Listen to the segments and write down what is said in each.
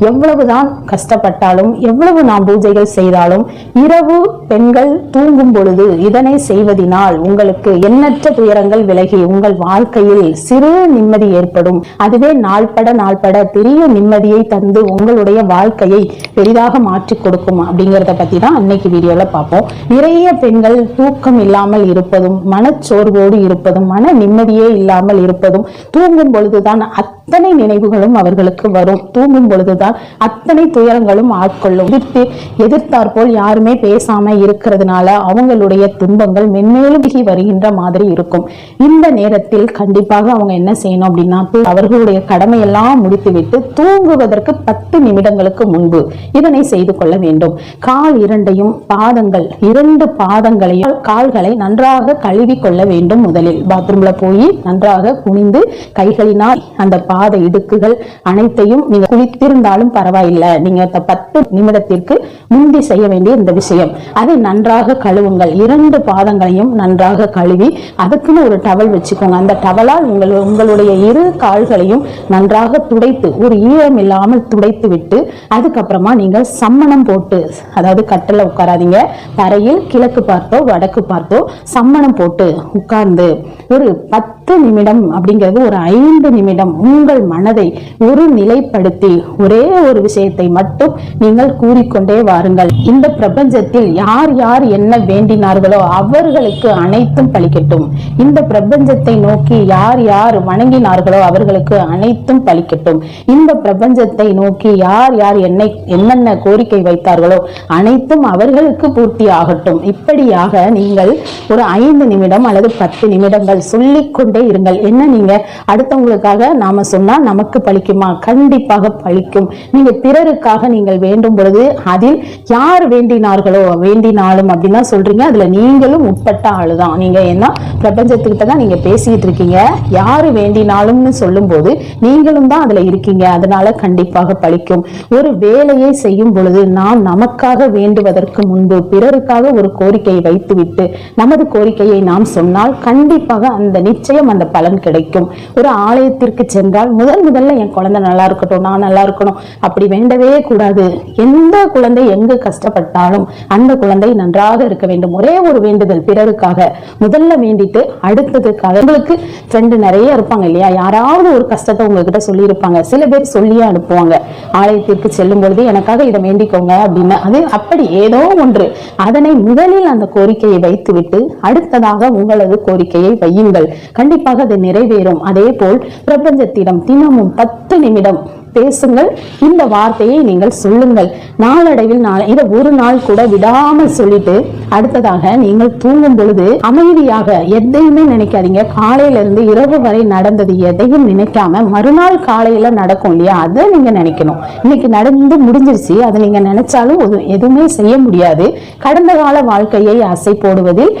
எவ்வளவுதான் கஷ்டப்பட்டாலும் எவ்வளவு நாம் பூஜைகள் செய்தாலும் இரவு பெண்கள் தூங்கும் பொழுது இதனை செய்வதினால் உங்களுக்கு எண்ணற்ற துயரங்கள் விலகி உங்கள் வாழ்க்கையில் சிறு நிம்மதி ஏற்படும். அதுவே நாள்பட நாள்பட பெரிய நிம்மதியை தந்து உங்களுடைய வாழ்க்கையை பெரிதாக மாற்றி கொடுக்கும் அப்படிங்கறத பத்தி தான் இன்னைக்கு வீடியோல பார்ப்போம். நிறைய பெண்கள் தூக்கம் இல்லாமல் இருப்பதும் மனச்சோர்வோடு இருப்பதும் மன நிம்மதியே இல்லாமல் இருப்பதும் தூங்கும் பொழுதுதான் அத்தனை நினைவுகளும் அவர்களுக்கு வரும். தூங்கும் பொழுதுதான் அத்தனை துயரங்களும் ஆட்கொள்ளும். எதிர்த்து எதிர்த்தாற்போல் யாருமே பேசாம இருக்கிறதுனால அவங்களுடைய துன்பங்கள் மென்மேலும் வருகின்ற மாதிரி இருக்கும். இந்த நேரத்தில் கண்டிப்பாக அவங்க என்ன செய்யணும் அப்படின்னா அவர்களுடைய கடமையெல்லாம் முடித்துவிட்டு தூங்குவதற்கு பத்து நிமிடங்களுக்கு முன்பு இதனை செய்து கொள்ள வேண்டும். கால் இரண்டையும் பாதங்கள் இரண்டு பாதங்களையும் கால்களை நன்றாக கழுவி கொள்ள வேண்டும் முதலில். பாத்ரூம்ல போய் நன்றாக குனிந்து கைகளினால் அந்த பாத இடுக்குகள் அனைத்தையும் நீங்க குளித்திருந்தாலும் பரவாயில்லை. நீங்க பத்து நிமிடத்திற்கு முந்தி செய்ய வேண்டிய இந்த விஷயம். அதை நன்றாக கழுவுங்கள். இரண்டு பாதங்களையும் நன்றாக கழுவி அதுக்குன்னு ஒரு டவல் வச்சுக்கோங்க. அந்த டவலால் உங்கள் உங்களுடைய இரு கால்களையும் நன்றாக துடைத்து ஒரு ஈரம் இல்லாமல் துடைத்து விட்டு அதுக்கப்புறமா நீங்கள் சம்மணம் போட்டு அதாவது கட்டில் உட்காராதீங்க. தரையில் கிழக்கு பார்த்தோ வடக்கு பார்த்தோ சம்மணம் போட்டு உட்கார்ந்து ஒரு பத்து பத்து நிமிடம் அப்படிங்கிறது ஒரு ஐந்து நிமிடம். உங்கள் மனதை ஒரு நிலைப்படுத்தி ஒரே ஒரு விஷயத்தை மட்டும் நீங்கள் கூறிக்கொண்டே வாருங்கள். இந்த பிரபஞ்சத்தில் யார் யார் என்ன வேண்டினார்களோ அவர்களுக்கு அனைத்தும் பலிக்கட்டும். இந்த பிரபஞ்சத்தை நோக்கி யார் யார் வணங்கினார்களோ அவர்களுக்கு அனைத்தும் பலிக்கட்டும். இந்த பிரபஞ்சத்தை நோக்கி யார் யார் என்னை என்னென்ன கோரிக்கை வைத்தார்களோ அனைத்தும் அவர்களுக்கு பூர்த்தி ஆகட்டும் இப்படியாக நீங்கள் ஒரு ஐந்து நிமிடம் அல்லது பத்து நிமிடங்கள் சொல்லிக்கொண்டு இருங்கள். என்ன நீங்க? அடுத்தவங்களுக்காக நாம சொன்னா நமக்கு பழிக்குமா? கண்டிப்பாக பழிக்கும். நீங்க பிறருக்காக நீங்கள் வேண்டும் பொழுது அதில் யார் வேண்டினார்களோ வேண்டினாலும் அப்படின்னா சொல்றீங்க. அதுல நீங்களும் உட்பட்ட ஆளுதான். நீங்க என்ன? பிரபஞ்சத்துக்கிட்ட தான் நீங்க பேசிட்டு இருக்கீங்க. யாரு வேண்டினாலும்னு சொல்லும்போது நீங்களும் தான் அதுல இருக்கீங்க. அதனால கண்டிப்பாக பழிக்கும். ஒரு வேலையை செய்யும் பொழுது நாம் நமக்காக வேண்டுவதற்கு முன்பு பிறருக்காக ஒரு கோரிக்கையை வைத்துவிட்டு நமது கோரிக்கையை நாம் சொன்னால் கண்டிப்பாக அந்த நிச்சயம் நிச்சயம் அந்த பலன் கிடைக்கும். ஒரு ஆலயத்திற்கு சென்றால் முதல் முதல்ல என் குழந்தை நல்லா இருக்கட்டும் நான் நல்லா இருக்கணும். அப்படி வேண்டவே கூடாது. எந்த குழந்தை எங்கு கஷ்டப்பட்டாலும் அந்த குழந்தை நன்றாக இருக்க வேண்டும். ஒரே ஒரு வேண்டுதல் பிறருக்காக. முதல்ல வேண்டிட்டு அடுத்ததுக்காக. உங்களுக்கு ஃப்ரெண்டு நிறைய இருப்பாங்க இல்லையா? யாராவது ஒரு கஷ்டத்தை உங்ககிட்ட சொல்லியிருப்பாங்க. சில பேர் சொல்லியே அனுப்புவாங்க. ஆலயத்திற்கு செல்லும் பொழுது எனக்காக இதை வேண்டிக்கோங்க அப்படின்னு. அது அப்படி ஏதோ ஒன்று. அதனை முதலில் அந்த கோரிக்கையை வைத்துவிட்டு அடுத்ததாக உங்களது கோரிக்கையை வையுங்கள். கண்டிப்பாக அது நிறைவேறும். அதே போல் பிரபஞ்சத்திடம் தினமும் பத்து நிமிடம் பேசுங்கள். இந்த வார்த்தையை நீங்கள் சொல்லுங்கள். நாளடைவில் நாளை இதை ஒரு நாள் கூட விடாமல் சொல்லிட்டு அடுத்ததாக நீங்கள் தூங்கும் பொழுது அமைதியாக எதையுமே நினைக்காதீங்க. காலையில இருந்து இரவு வரை நடந்தது எதையும் நினைக்காம மறுநாள் காலையில நடக்கும் இல்லையா? அதை நீங்க நினைக்கணும். இன்னைக்கு நடந்து முடிஞ்சிருச்சு. அதை நீங்க நினைச்சாலும் எதுவுமே செய்ய முடியாது. கடந்த கால வாழ்க்கையை அசை போடுவதில்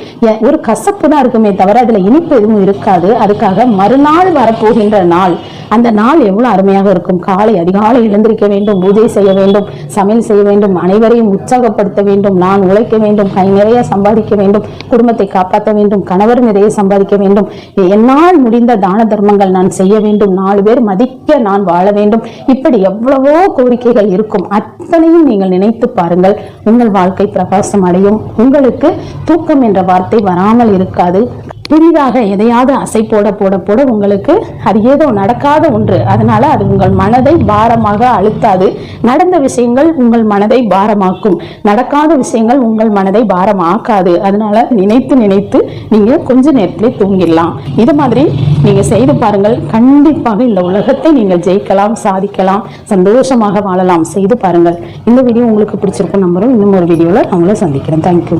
ஒரு கசப்பு தான் இருக்குமே தவிர அதுல இனிப்பு எதுவும் இருக்காது. அதுக்காக மறுநாள் வரப்போகின்ற நாள் அந்த நாள் எவ்வளவு அருமையாக இருக்கும். காலை அதிகாலை எழுந்திருக்க வேண்டும் பூஜை செய்ய வேண்டும் சமையல் செய்ய வேண்டும் அனைவரையும் உற்சாகப்படுத்த வேண்டும் நான் உழைக்க வேண்டும் கை நிறைய சம்பாதிக்க வேண்டும் குடும்பத்தை காப்பாற்ற வேண்டும் கணவர் நிறைய சம்பாதிக்க வேண்டும். என்னால் முடிந்த தான தர்மங்கள் நான் செய்ய வேண்டும். நாலு பேர் மதிக்க நான் வாழ வேண்டும். இப்படி எவ்வளவோ கோரிக்கைகள் இருக்கும். அத்தனையும் நீங்கள் நினைத்து பாருங்கள். உங்கள் வாழ்க்கை பிரகாசம் அடையும். உங்களுக்கு தூக்கம் என்ற வார்த்தை வராமல் இருக்காது. புதிதாக எதையாவது அசை போட போட போட உங்களுக்கு அது ஏதோ நடக்காத ஒன்று. அதனால அது உங்கள் மனதை பாரமாக அழுத்தாது. நடந்த விஷயங்கள் உங்கள் மனதை பாரமாக்கும். நடக்காத விஷயங்கள் உங்கள் மனதை பாரமாக்காது. அதனால நினைத்து நினைத்து நீங்க கொஞ்ச நேரத்திலே தூங்கிடலாம். இது மாதிரி நீங்க செய்து பாருங்கள். கண்டிப்பாக இந்த உலகத்தை நீங்கள் ஜெயிக்கலாம் சாதிக்கலாம் சந்தோஷமாக வாழலாம். செய்து பாருங்கள். இந்த வீடியோ உங்களுக்கு பிடிச்சிருக்கும் நம்புறோம் இன்னும் ஒரு வீடியோவில் அவங்கள சந்திக்கிறேன். தேங்க்யூ